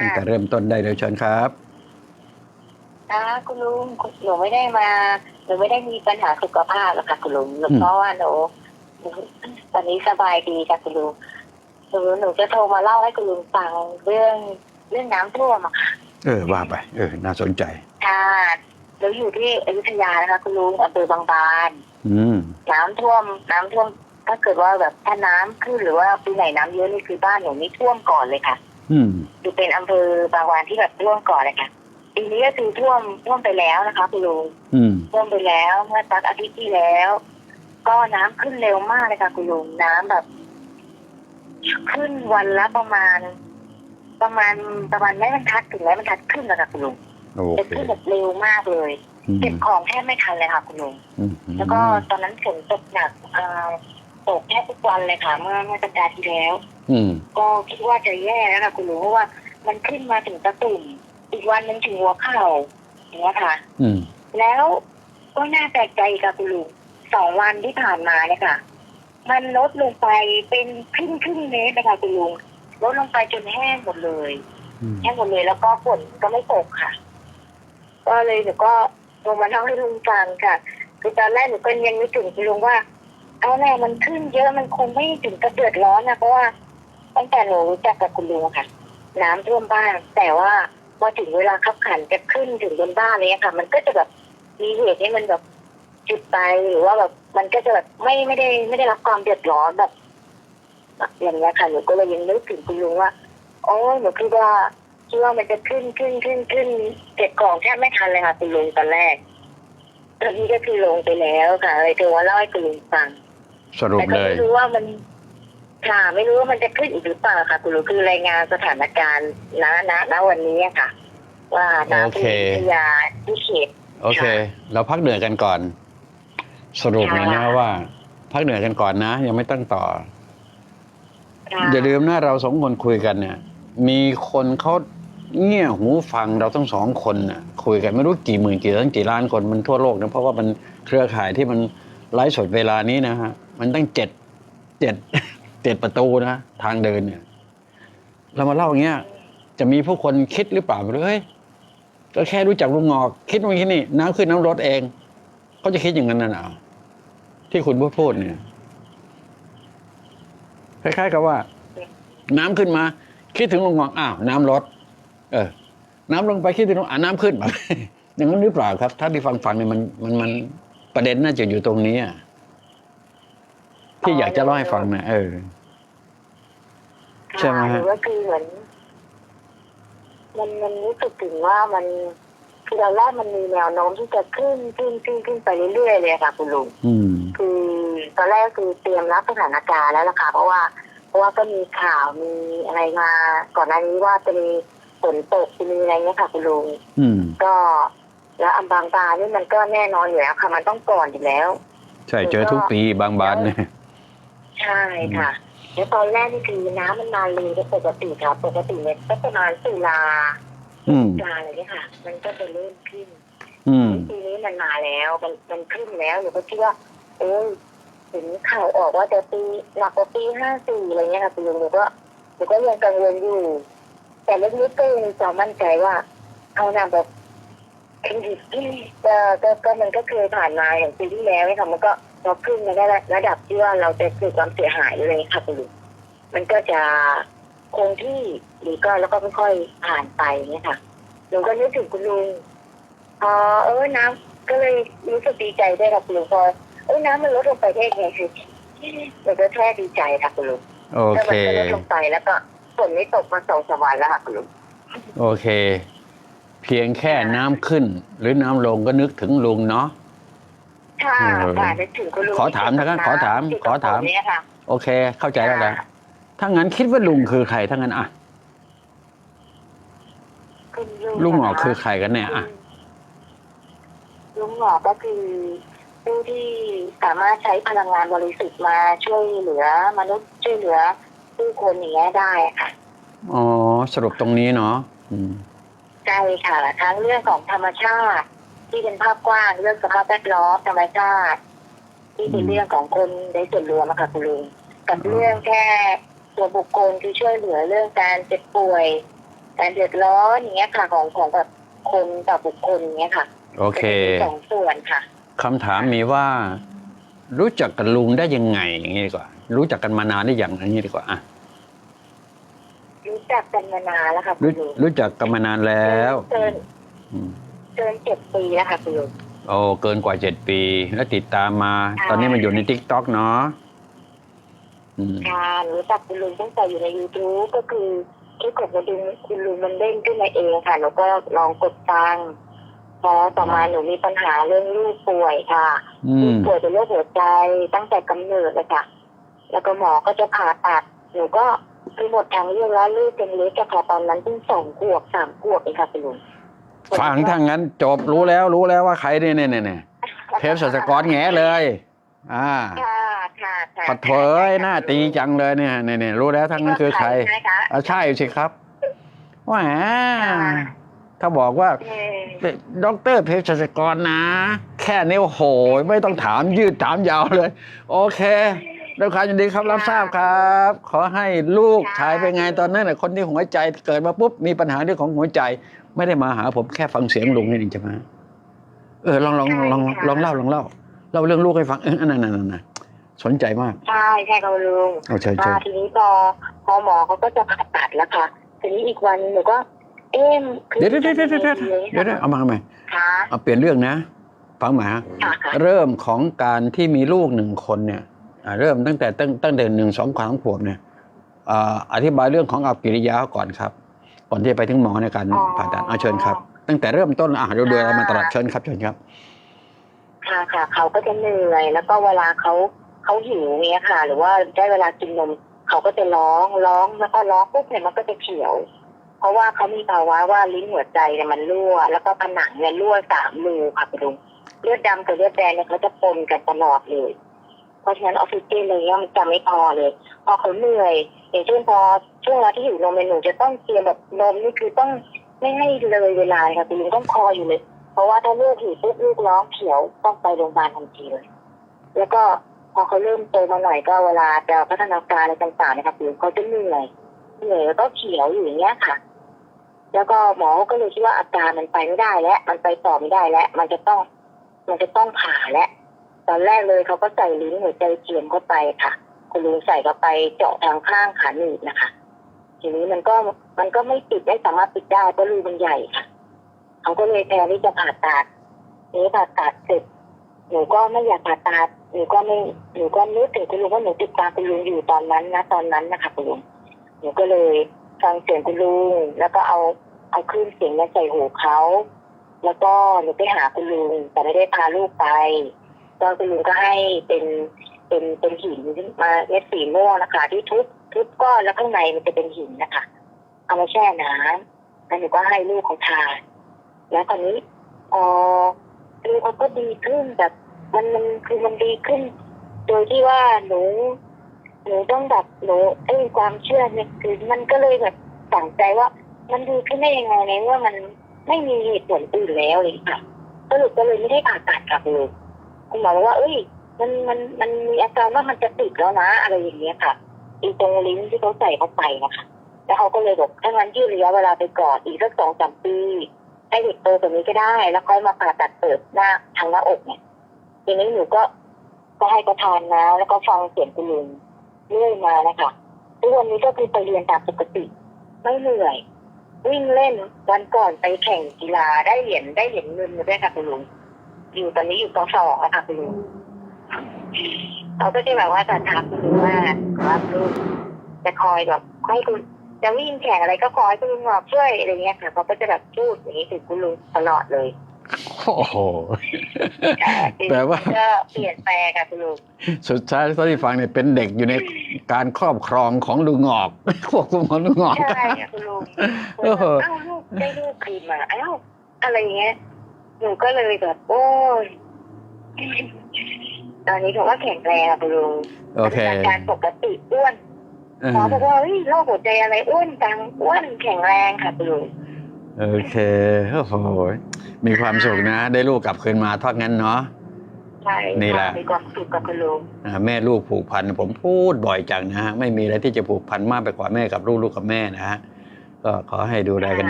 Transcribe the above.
ตั้งแต่เริ่มต้นได้เลยเชิญครับค่ะคุณลุงหนูไม่ได้มาหนูไม่ได้มีปัญหาสุขภาพหรอกค่ะคุณลุงอืมเพราะว่าหนูหนูตอนนี้สบายดีค่ะคุณลุงหนูหนูจะโทรมาเล่าให้คุณลุงฟังเรื่องเรื่องน้ำท่วมอะค่ะเออว่าไป เออ น่าสนใจค่ะหนูอยู่ที่อยุธยานะคะคุณลุงอำเภอบางบานอืมน้ำท่วม น้ำท่วมถ้าเกิดว่าแบบถ้าน้ำขึ้นหรือว่าปีไหนน้ำเยอะนี่คือบ้านหนูนี่ท่วมก่อนเลยค่ะ อืมดูเป็นอำเภอบางวานที่แบบท่วมก่อนเลยค่ะปีนี้ก็คือท่วมท่วมไปแล้วนะคะคุณลุงอืมท่วมไปแล้วเมื่อสักอาทิตย์ที่แล้ว ก็น้ำขึ้นเร็วมากเลยค่ะคุณลุงน้ำแบบ ขึ้นวันละประมาณ ประมาณประมาณไม้บรรทัดถึงไม้บรรทัดขึ้นนะคะคุณลุงโอจะเคขึ้นแบบเร็วมากเลยอืมเก็บของแทบไม่ทันเลยค่ะคุณลุงอืมแล้วก็ตอนนั้นฝนตกหนักอ่า ตกแทบทุกวันเลยค่ะ เมื่อเมื่อสัปดาห์ที่แล้ว อืม ก็คิดว่าจะแย่แล้วค่ะคุณลุงเพราะว่ามันขึ้นมาถึงตะตุ่มอีกวันหนึงถึงหัวเข่าอย่างเงี้ยค่ะ อืม แล้วก็น่าแปลกใจค่ะคุณลุงสองวันที่ผ่านมาเนี่ยค่ะ มันลดลงไปเป็นครึ่งครึ่งเมตรนะคะคุณลุงลดลงไปจนแห้งหมดเลย อืม แห้งหมดเลยแล้วก็ฝนก็ไม่ตกค่ะ ก็เลยหนูก็ลงมาเล่าให้ลุงฟังค่ะคือตอนแรกหนูก็ยังไม่ถึงคุณลุงว่า เอาแน่มันขึ้นเยอะมันคงไม่ถึงกระเดือดร้อนนะเพราะว่าตั้งแต่หนูรู้จักกับคุณลุงค่ะ น้ำท่วมบ้าน แต่ว่าพอถึงเวลาขับขันจะขึ้นถึงบนบ้านเลยค่ะ มันก็จะแบบมีเหตุให้มันแบบจุดไปหรือว่าแบบมันก็จะแบบไม่ไม่ได้ไม่ได้รับความเดือดร้อนแบบอย่างเงี้ยค่ะหนูก็เลยยังนึกถึงคุณลุงว่าโอ้หนูคิดว่าคิดว่ามันจะขึ้นขึ้นขึ้นขึ้นเก็บของแทบไม่ทันเลยค่ะคุณลุงตอนแรกตอนนี้ก็คือลงไปแล้วค่ะเลยโทรมาเล่าให้คุณลุงฟัง สรุปแต่ก็เลยไม่รู้ว่ามัน ค่ะ ไม่รู้ว่ามันจะขึ้นอีกหรือเปล่าค่ะ คุณลุงคือรายงานสถานการณ์ณณณวันนี้อะค่ะ ว่าน้ำที่อยุธยาที่เขต โอเค เราพักเหนื่อยกันก่อน สรุปเลยนะค่ะ ว่า พักเหนื่อยกันก่อนนะ ยังไม่ตั้งต่อ ค่ะอย่าลืมนะเราสองคนคุยกันเนี่ย มีคนเขาเงี่ยหูฟังเราทั้งสองคนน่ะคุยกันไม่รู้กี่หมื่นกี่ล้านกี่ล้านคนมันทั่วโลกนะเพราะว่ามันเครือข่ายที่มันไลฟ์สดเวลานี้นะฮะ มันตั้งเจ็ดเจ็ดเจ็ดประตูนะทางเดินเนี่ย เรามาเล่าอย่างเงี้ย จะมีผู้คนคิดหรือเปล่าไม่รู้เฮ้ยก็แค่รู้จักลุงงอก คิดว่าคิดนี่น้ำขึ้นน้ำลดเองเขาจะคิดอย่างนั้นน่ะนะที่คุณพูดพูดเนี่ยคล้ายๆกับว่า น้ำขึ้นมา คิดถึงลุงงอกอ้าวน้ำลด เออ น้ำลงไปคิดถึงลุงอ่าน้ำขึ้นมาอย่างนั้นหรือเปล่าครับ ถ้าที่ฟังฟังเนี่ยมันมันมันประเด็นน่าจะอยู่ตรงนี้อะ ที่อยากจะเล่าให้ฟังนะเออ ใช่ไหมฮะหรือว่าคือเหมือนมันมันรู้สึกถึงว่ามันคือตอนแรกมันมีแนวโน้มที่จะขึ้นขึ้นขึ้นขึ้นไปเรื่อยๆเลยค่ะ คุณลุงอืม คือตอนแรกคือเตรียมรับสถานการณ์แล้วล่ะค่ะเพราะว่า เพราะว่าก็มีข่าวมีอะไรมา ก่อนหน้านี้ว่าจะมีฝนตกจะมีอะไรเงี้ยค่ะคุณลุง อืม ก็แล้วอัมบางตานี่มันก็แน่นอนอยู่แล้วค่ะมันต้องก่อนอยู่แล้ว ใช่เจอทุกปีบางบานเนี่ย ใช่ค่ะแล้วตอนแรกนี่คือน้ำมันมาเร็วกว่าปกติค่ะ ปกติเนี่ยก็ประมาณตุลาอืม ตุลาอะไรเนี่ยค่ะ มันก็จะเริ่มขึ้น อืม ปีนี้มันมาแล้ว มันมันขึ้นแล้วหนูก็คิดว่าเออถึงข่าวออกว่าจะปีหนักกว่าปีห้าสี่อะไรเงี้ยค่ะคุณลุงหนูก็หนูก็ยังกังวลอยู่ แต่ลึกๆก็ยังมีความมั่นใจว่า เอาหนาแบบก็ก็ก็มันก็เคยผ่านมาอย่างปีที่แล้วเนี่ยค่ะมันก็ พอขึ้นมาได้ระดับที่ว่าเราจะเกิดความเสียหายเลยค่ะคุณลุงมันก็จะคงที่หรือก็แล้วก็ค่อยๆผ่านไปเนี่ยค่ะหนูก็นึกถึงคุณลุงพอเออน้ำก็เลยรู้สึกดีใจได้วยค่ะคุณลุงพอเออน้ำมันลดลงไปได้ไงคือมันก็แค่ดีใจค่ะคุณลุงโอแล้วเคมันก็ลดลงไปแล้วก็ฝนไม่ตกมาสองสามวันแล้วค่ะคุณลุงโอเค เพียงแค่น้ำขึ้น หรือน้ำลงก็นึกถึงลุงเนาะ ค่ะเออค่ะนึกถึงคุณลุงขอถามนะครับขอถามที่ขอถามตกเนี่ยค่ะ โอเค เข้าใจแล้วนะถ้างั้นคิดว่าลุงคือใครถ้างั้นอะ คุณลุงหงอกนะะคือใครกันแน่อะ ลุงหงอกก็คือผู้ที่สามารถใช้พลังงานบริสุทธิ์มาช่วยเหลือ มนุษย์ช่วยเหลือผู้คนอย่างเงี้ยได้ค่ะอ๋อ สรุปตรงนี้เนาะอืม ใช่ค่ะ ทั้งเรื่องของธรรมชาติ ที่เป็นภาพกว้างเรื่องสภาพแวดล้อมธรรมชาติที่เป็นเรื่องของคนในส่วนรวมอะค่ะคุณลุงกับเรื่องแค่ตัวบุคคลที่ช่วยเหลือเรื่องการเจ็บป่วย การเดือดร้อนอย่างเงี้ยค่ะ ของของแบบคนต่อบุคคลอย่างเงี้ยค่ะโอเคเป็นสองส่วนค่ะคำถามมีว่า รู้จักกับลุงได้ยังไงอย่างนี้ดีกว่า รู้จักกันมานานได้อย่างอย่างนี้ดีกว่าอะรู้จักกันมานานแล้วค่ะคุรู้ณลุงรู้จักกันมานานแล้วเกินอืมเกินเจ็ดปีแล้วค่ะคุณลุงโอ้เกินกว่าเจ็ดปี แล้วติดตามมาค่ะตอนนี้มันอยู่ในทิกตอกเนาะอืมค่ะรู้จักคุณลุงตั้งแต่อยู่ใน YouTube ก็คือที่กดมาดูคุณลุงมันเด้งขึ้นมาเองค่ะ แล้วก็ลองกดฟังพอต่อมาหนูมีปัญหาเรื่องลูกป่วยค่ะอืลูมกป่วยเป็นโรคหัวใจตั้งแต่กำเนิดเลยค่ะ แล้วก็หมอก็จะผ่าตัดหนูก็คือหมดทางเลือกแล้วลูกเป็นเล็กอะค่ะตอนนั้นเพิ่งสองขวบสามขวบเองค่ะคุณลุง ฟังทางนั้นจบรู้แล้วรู้แล้วว่าใครเนี่ยเนี่ยเนี่ยเนี่ยเทปสัสกรแงเลย อ่าค่ะค่ะค่ะปัดเถยหน้าตีจังเลยเนี่ยเนี่ยเนี่ยรู้แล้วทั้งนั้นคือใครใช่ไหมคะอะใช่สิครับแหมถ้าบอกว่าเออด็อกเตอร์เพชรกรนะ แค่นี้โอ้โหไม่ต้องถามยืดถามยาวเลย โอเค ด้วยความยินดีครับรับทราบครับ ขอให้ลูกชายเป็นไงตอนนั้นน่ะคนที่หัวใจเกิดมาปุ๊บมีปัญหาเรื่องของหัวใจ ไม่ได้มาหาผมแค่ฟังเสียงลุงนี่เองใช่ไหมเออลองลองลองลองเล่าลองเล่าเล่าเรื่องลูกให้ฟังเอออันนั้นนั่นนั่นนั่นสนใจมากใช่ใช่ค่ะคุณลุงเอาเชิญเชิมาญทีนี้พอพอหมอเขาก็จะผ่าตัดแล้วค่ะทีนี้อีกวันหนูก็ เอ๊ะคือเดี๋ยวเดี๋ยวเดี๋ยวเดี๋ยวเดี๋ยวเดี๋ยวเดี๋ยวเอามาเอามาค่ะเอาเปลี่ยนเรื่องนะฟังหมาค่ะค่ะเริ่มของการที่มีลูกหนึ่งคนเนี่ยอ่า เริ่มตั้งแต่ตั้งตั้งแต่หนึ่งสองสามขวบเนี่ยอ่าอธิบายเรื่องของอัปกิริยาก่อนครับก่อนที่จะไปถึงหมอในการผ่าตัดเอาเชิญครับ ตั้งแต่เริ่มต้นอะเราเดือนมาตลอดเชิญครับเชิญครับ ค่ะค่ะเขาก็จะเหนื่อยแล้วก็เวลาเขาเขาหิวเนี้ยค่ะ หรือว่าได้เวลากินนมเขาก็จะร้องร้องแล้วก็ร้องปุ๊บเนี่ยมันก็จะเขียว เพราะว่าเขามีภาวะว่าลิ้นหัวใจเนี่ยมันรั่ว แล้วก็ผนังเนี่ยรั่วสามรูค่ะคุณลุงเลือดดำกับเลือดแดงเนี่ยเขาจะปนกันตลอดเลย เพราะฉะนั้นออกซิเจนอะไรเงี้ยมันจะไม่พอเลย พอเขาเหนื่อยอย่างเช่นพอช่วงเวลาที่หิวนมเนี่ยหนูจะต้องเตรียมแบบนมนี่คือต้องไม่ให้เลยเวลาค่ะคุณลุงต้องคออยู่เลย เพราะว่าถ้าลูกหิวปุ๊บลูกร้องเขียวต้องไปโรงพยาบาลทันทีเลยแล้วก็พอเขาเริ่มโตมาหน่อยก็เวลาจะพัฒนาการอะไรต่างๆนะครับคือเขาจะเหนื่อยเหนื่อยแล้วก็เขียวอยู่อย่างเงี้ยค่ะ แล้วก็หมอก็เลยคิดว่าอาการมันไปไม่ได้แล้วมันไปต่อไม่ได้แล้วมันจะต้อง มันจะต้องผ่าแล้ว ตอนแรกเลยเขาก็ใส่ลิ้นหัวใจเทียมเข้าไปค่ะ คุณลุงใส่เข้าไปเจาะทางข้างขาหนีบนะคะ ทีนี้มันก็มันก็ไม่ปิดไม่สามารถปิดได้เพราะรูมันใหญ่ค่ะเขาก็เลยแทนที่จะผ่าตัดนี้ผ่าตัดเสร็จหนูก็ไม่อยากผ่าตัดหนูก็ไม่หนูก็นึกถึงคุณลุงว่าหนูติดตามคุณลุงอยู่ตอนนั้นนะตอนนั้นนะคะคุณลุงหนูก็เลยฟังเสียงคุณลุงแล้วก็เอาเอาคลื่นเสียงมาใส่หูเขาแล้วก็หนูไปหาคุณลุงแต่ไม่ได้พาลูกไป ก็คุณลุงก็ให้เป็นเป็นเป็นหินมาเม็ดสีม่วงนะคะ ที่ทุบทุบก้อนแล้วข้างในมันจะเป็นหินนะคะ เอามาแช่น้ำแล้วหนูก็ให้ลูกของทานแล้วตอนนี้เออลูกเขาก็ดีขึ้นแบบ มันมันคือมันดีขึ้น โดยที่ว่าหนูหนูต้องแบบหนูไอ้ความเชื่อเนี่ยคือมันก็เลยแบบสั่งใจว่า มันดีขึ้นได้ยังไงในเมื่อมันไม่มีเหตุผลอื่นแล้วเลยค่ะสรุปก็เลยไม่ได้ผ่าตัดกับเลย คุณหมอบอกว่า เอ้ย มันมันมันมีอาการว่ามันจะติดแล้วนะ อะไรอย่างเงี้ยค่ะอีตรงลิ้นที่เขาใส่เข้าไปนะคะแล้วเขาก็เลยบอกถ้างั้นยืดระยะเวลาไปก่อนอีกสักสองสามปีให้เด็กโตกว่านี้ก็ได้ แล้วค่อยมาผ่าตัดเปิดหน้าทางหน้าอกเนี่ยทีนี้หนูก็ก็ให้เขาทานนะแล้วก็ฟังเสียงคุณลุงเรื่อยมานะคะทุกวันนี้ก็คือไปเรียนตามปกติ ไม่เหนื่อย วิ่งเล่นวันก่อนไปแข่งกีฬาได้เหรียญได้เหรียญเงินมาด้วยค่ะคุณลุง อยู่ตอนนี้อยู่ปสองอะค่ะคุณลุงเขาก็จะแบบว่าจะถามคุณลุงว่าครับลูกจะคอยแบบให้คุณจะวิ่งแข่งอะไรก็ขอให้คุณลุงบอกช่วยอะไรเงี้ยค่ะเขาก็จะแบบพูดอย่างนี้ถึงคุณลุงตลอดเลยโอ้โหแปลว่าก็เปลี่ยนแปลงค่ะคุณลุงสุดท้ายเท่าที่ฟังเนี่ยเป็นเด็กอยู่ในการครอบครองของลุงงอกควบคุมของลุงงอกใช่ค่ะคุณลุงเออเอ้าลูกได้ลูกคืนมาเอ้าอะไรเงี้ย หนูก็เลยแบบ โอ้ยตอนนี้เขาว่าแข็งแรงอะคุณลุงโอเคอาการปกติอ้วนเออหมอบอกว่าเฮ้ยโรคหัวใจอะไรอ้วนจังอ้วนแข็งแรงค่ะคุณลุงโอเคโอ้โหมีความสุขนะ ได้ลูกกลับคืนมาทอดงั้นเนาะใช่นี่แหละมีความสุขกับคุณลุงอ่าแม่ลูกผูกพันผมพูดบ่อยจังนะฮะไม่มีอะไรที่จะผูกพันมากไปกว่าแม่กับลูกลูกกับแม่นะฮะก็ขอให้ดูแลกัน